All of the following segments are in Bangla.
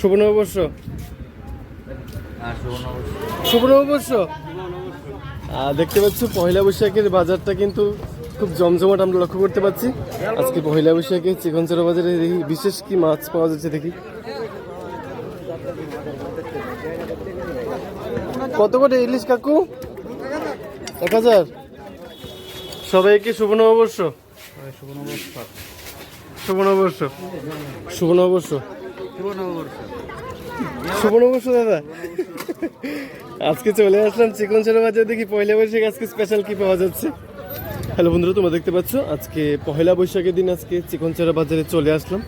শুভ নববর্ষ। শুভ নববর্ষ। দেখতে পাচ্ছ পয়লা বৈশাখের বাজারটা কিন্তু খুব জমজমাট আমরা লক্ষ্য করতে পারছি আজকে পয়লা বৈশাখে চিকনচরা বাজারে দেখি বিশেষ কি মাছ পাওয়া যাচ্ছে দেখি। কত করে ইলিশ কাকু? এক হাজার। সবাইকে শুভ নববর্ষ। শুভ নববর্ষ। শুভ নববর্ষ। শুভ নববর্ষ। দাদা। আজকে চলে আসলাম চিকন ছেলে বাজার দেখি পয়লা বৈশাখ, আজকে স্পেশাল কি পাওয়া যাচ্ছে? হ্যালো বন্ধুরা, তোমরা দেখতে পাচ্ছ? আজকে পয়লা বৈশাখের দিন আজকে চিকন চেরা বাজারে চলে আসলাম।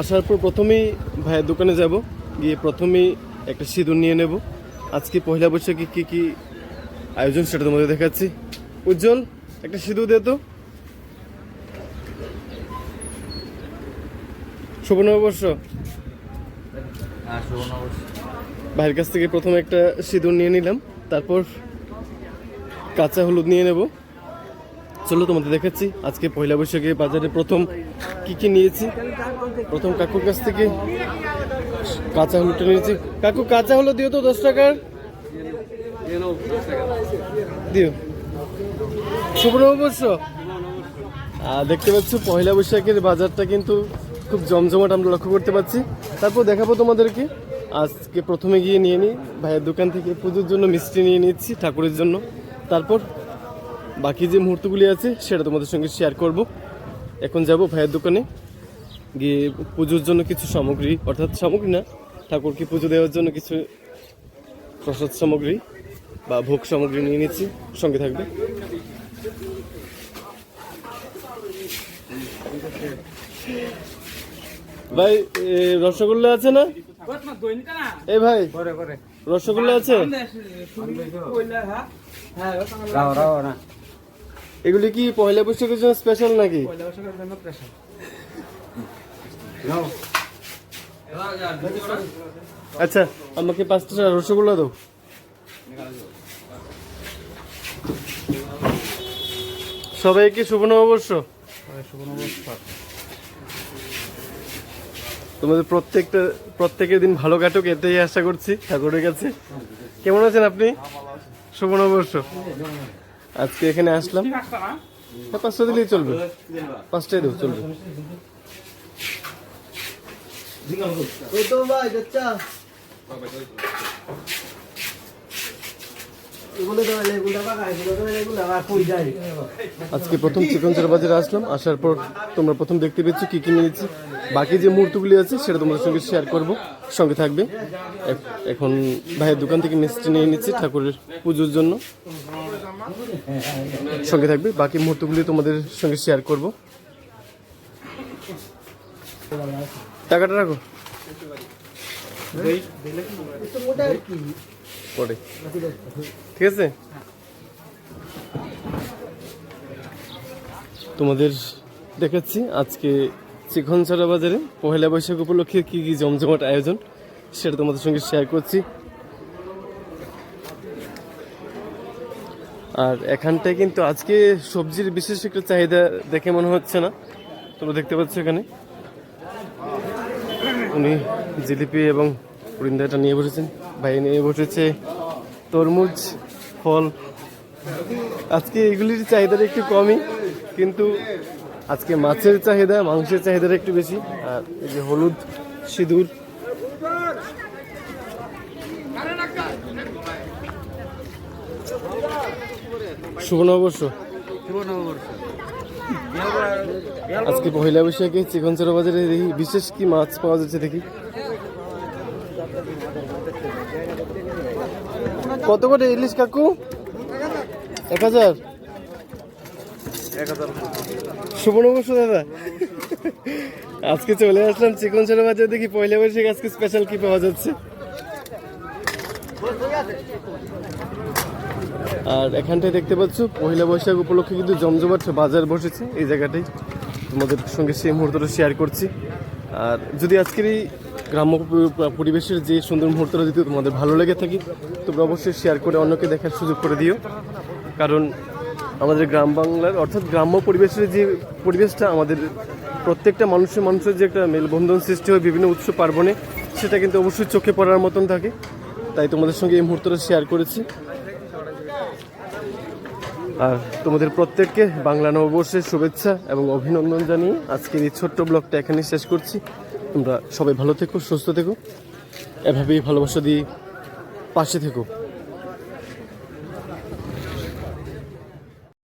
আসার পর প্রথমেই ভাইয়ের দোকানে যাব, গিয়ে প্রথমেই একটা সিঁদুর নিয়ে নেব। আজকে পয়লা বৈশাখে কি কি আয়োজন সেটা তোমাদের দেখাচ্ছি। উজ্জ্বল, একটা সিঁদুর দে তো। সুবর্ণবর্ষ ভাইয়ের কাছ থেকে প্রথমে একটা সিঁদুর নিয়ে নিলাম, তারপর কাঁচা হলুদ নিয়ে নেব। চলো তোমাদের দেখাচ্ছি, আজকে পয়লা বৈশাখে বাজারে প্রথম কি কি নিয়েছি। প্রথম কাকুর কাছ থেকে কাঁচা হলুদটা নিয়েছি। কাকু, কাঁচা হলুদ দিও তো দশ টাকার। দিও। শুভ নববর্ষ দেখতে পাচ্ছ, পয়লা বৈশাখের বাজারটা কিন্তু খুব জমজমাট আমরা লক্ষ্য করতে পারছি। তারপর দেখাবো তোমাদেরকে। আজকে প্রথমে গিয়ে নিয়ে নিই। ভাইয়ের দোকান থেকে পুজোর জন্য মিষ্টি নিয়ে নিচ্ছি ঠাকুরের জন্য। তারপর বাকি যে মুহূর্তগুলি আছে, সেটা তোমাদের সঙ্গে শেয়ার করব। এখন যাব ভাইয়ের দোকানে। গিয়ে পুজোর জন্য কিছু সামগ্রী, অর্থাৎ সামগ্রী না, ঠাকুরকে পুজো দেওয়ার জন্য কিছু প্রসাদ সামগ্রী বা ভোগ সামগ্রী নিয়ে নিচ্ছি। সঙ্গে থাকবে। ভাই রসগোল্লা আছে না? এই ভাই রসগোল্লা আছে? এগুলি কি পয়লা বৈশাখের জন্য স্পেশাল নাকি? আচ্ছা আমাকে পাঁচটা রসগোল্লা দাও। সবাইকে শুভ নববর্ষ। শুভ নববর্ষ। তোমাদের প্রত্যেকটা প্রত্যেকের দিন ভালো কাটুক, এটাই আশা করছি, ঠাকুরের কাছে। কেমন আছেন আপনি? শুভ নববর্ষ। আজকে এখানে আসলাম। হ্যাঁ পাঁচটা দিলেই চলবে। পাঁচটাই দেবো, চলবে। আজকে প্রথম চিকন চার বাজারে আসলাম। আসার পর তোমরা প্রথম দেখতে পেয়েছ কি কি নিয়েছি। বাকি যে মুহূর্তগুলি আছে, সেটা তোমাদের সঙ্গে শেয়ার করব। সঙ্গে থাকবে। এখন ভাইয়ের দোকান থেকে মিষ্টি নিয়ে নিচ্ছি ঠাকুরের পুজোর জন্য। সঙ্গে থাকবে। বাকি মুহূর্তগুলি তোমাদের সঙ্গে শেয়ার করব। টাকাটা রাখো। পরে। ঠিক আছে? তোমাদের দেখাচ্ছি আজকে চিকনছড়া বাজারে পহেলা বৈশাখ উপলক্ষে কি কি জমজমাট আয়োজন সেটা তোমাদের সঙ্গে শেয়ার করছি। আর এখানটায় কিন্তু আজকে সবজির বিশেষ একটা চাহিদা দেখে মনে হচ্ছে না। তোমরা দেখতে পাচ্ছ এখানে। উনি জিলিপি এবং পরিন্দাটা নিয়ে বসেছেন। ভাই নিয়ে বসেছে তরমুজ, ফল। আজকে এগুলির চাহিদাটা একটু কমই, কিন্তু আজকে মাছের চাহিদা, মাংসের চাহিদাটা একটু বেশি। আর এই যে হলুদ সিঁদুর। শুভ আজকে পয়লা বৈশাখে চিকনচরা বাজারে দেখি বিশেষ কি মাছ পাওয়া যাচ্ছে দেখি। কত করে ইলিশ কাকু? এক হাজার। এক হাজার শুভ নববর্ষ দাদা। আজকে চলে আসলাম চিকনচরা বাজারে, দেখি পয়লা বৈশাখ আজকে স্পেশাল কি পাওয়া যাচ্ছে। আর এখানটায় দেখতে পাচ্ছ, পয়লা বৈশাখ উপলক্ষে কিন্তু জমজমাট বাজার বসেছে এই জায়গাটাই তোমাদের সঙ্গে সেই মুহূর্তটা শেয়ার করছি। আর যদি আজকের এই গ্রাম্য পরিবেশের যে সুন্দর মুহূর্তটা যদি তোমাদের ভালো লেগে থাকি, তোমরা অবশ্যই শেয়ার করে অন্যকে দেখার সুযোগ করে দিও। কারণ আমাদের গ্রাম বাংলার, অর্থাৎ গ্রাম্য পরিবেশের যে পরিবেশটা, আমাদের প্রত্যেকটা মানুষের মানুষের যে একটা মেলবন্ধন সৃষ্টি হয় বিভিন্ন উৎসব পার্বণে, সেটা কিন্তু অবশ্যই চোখে পড়ার মতন থাকে। তাই তোমাদের সঙ্গে এই মুহূর্তটা শেয়ার করেছি। আর তোমাদের প্রত্যেককে বাংলা নববর্ষের শুভেচ্ছা এবং অভিনন্দন জানিয়ে আজকের এই ছোট্ট ব্লগটা এখানে শেষ করছি। তোমরা সবাই ভালো থেকো, সুস্থ থেকো। এভাবেই ভালোবাসা দিয়ে পাশে থেকো।